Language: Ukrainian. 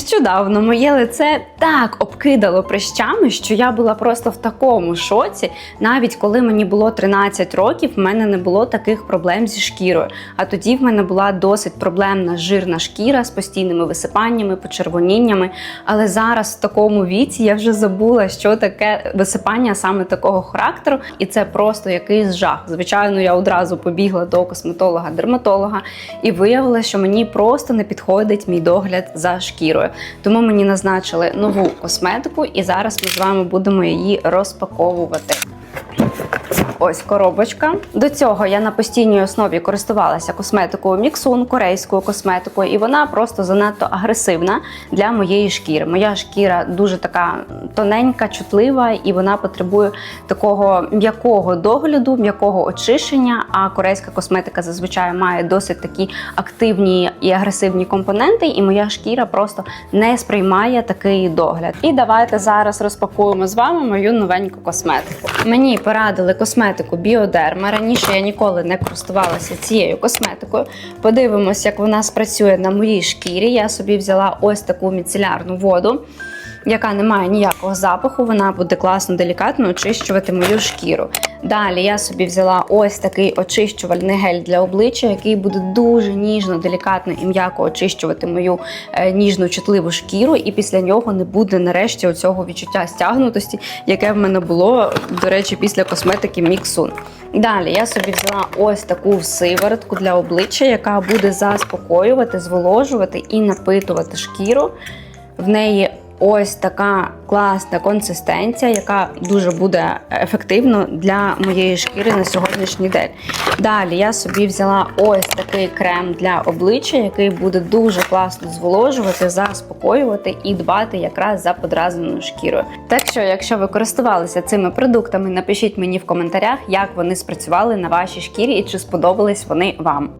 Нещодавно моє лице так обкидало прищами, що я була просто в такому шоці. Навіть коли мені було 13 років, в мене не було таких проблем зі шкірою. А тоді в мене була досить проблемна жирна шкіра з постійними висипаннями, почервоніннями. Але зараз в такому віці я вже забула, що таке висипання саме такого характеру, і це просто якийсь жах. Звичайно, я одразу побігла до косметолога-дерматолога і виявила, що мені просто не підходить мій догляд за шкірою. Тому мені назначили нову косметику, і зараз ми з вами будемо її розпаковувати. Ось коробочка. До цього я на постійній основі користувалася косметикою Міксун, корейською косметикою, і вона просто занадто агресивна для моєї шкіри. Моя шкіра дуже така тоненька, чутлива, і вона потребує такого м'якого догляду, м'якого очищення. А корейська косметика зазвичай має досить такі активні і агресивні компоненти, і моя шкіра просто не сприймає такий догляд. І давайте зараз розпакуємо з вами мою новеньку косметику. Мені порадили косметику Біодерма. Раніше я ніколи не користувалася цією косметикою. Подивимось, як вона спрацює на моїй шкірі. Я собі взяла ось таку міцелярну воду. Яка не має ніякого запаху, вона буде класно, делікатно очищувати мою шкіру. Далі я собі взяла ось такий очищувальний гель для обличчя, який буде дуже ніжно, делікатно і м'яко очищувати мою е, ніжну чутливу шкіру, і після нього не буде нарешті оцього відчуття стягнутості, яке в мене було, до речі, після косметики Міксун. Далі я собі взяла ось таку сиворотку для обличчя, яка буде заспокоювати, зволожувати і напитувати шкіру. В неї ось така класна консистенція, яка дуже буде ефективно для моєї шкіри на сьогоднішній день. Далі я собі взяла ось такий крем для обличчя, який буде дуже класно зволожувати, заспокоювати і дбати якраз за подразненою шкірою. Так що, якщо ви користувалися цими продуктами, напишіть мені в коментарях, як вони спрацювали на вашій шкірі і чи сподобались вони вам.